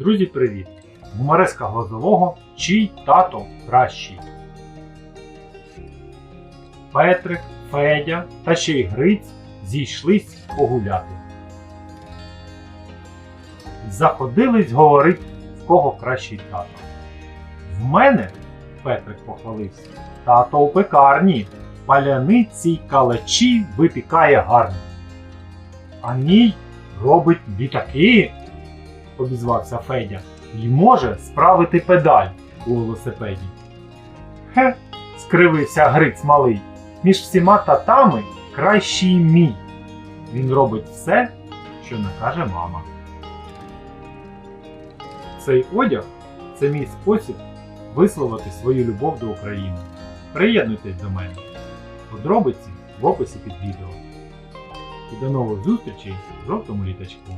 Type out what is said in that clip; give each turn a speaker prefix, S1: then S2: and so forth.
S1: Друзі, привіт! Гумореска Глазового чий тато кращий. Петрик, Федя та ще й Гриць зійшлись погуляти. Заходились говорить, в кого кращий тато. В мене, Петрик похвалився, тато у пекарні, паляниці й калачі випікає гарно. А мій робить літаки, обізвався Федя, і може справити педаль у велосипеді. Хе, скривився Гриць малий. Між всіма татами кращий мій. Він робить все, що накаже мама. Цей одяг це мій спосіб висловити свою любов до України. Приєднуйтесь до мене. Подробиці в описі під відео. І до нових зустрічей в жовтому літачку.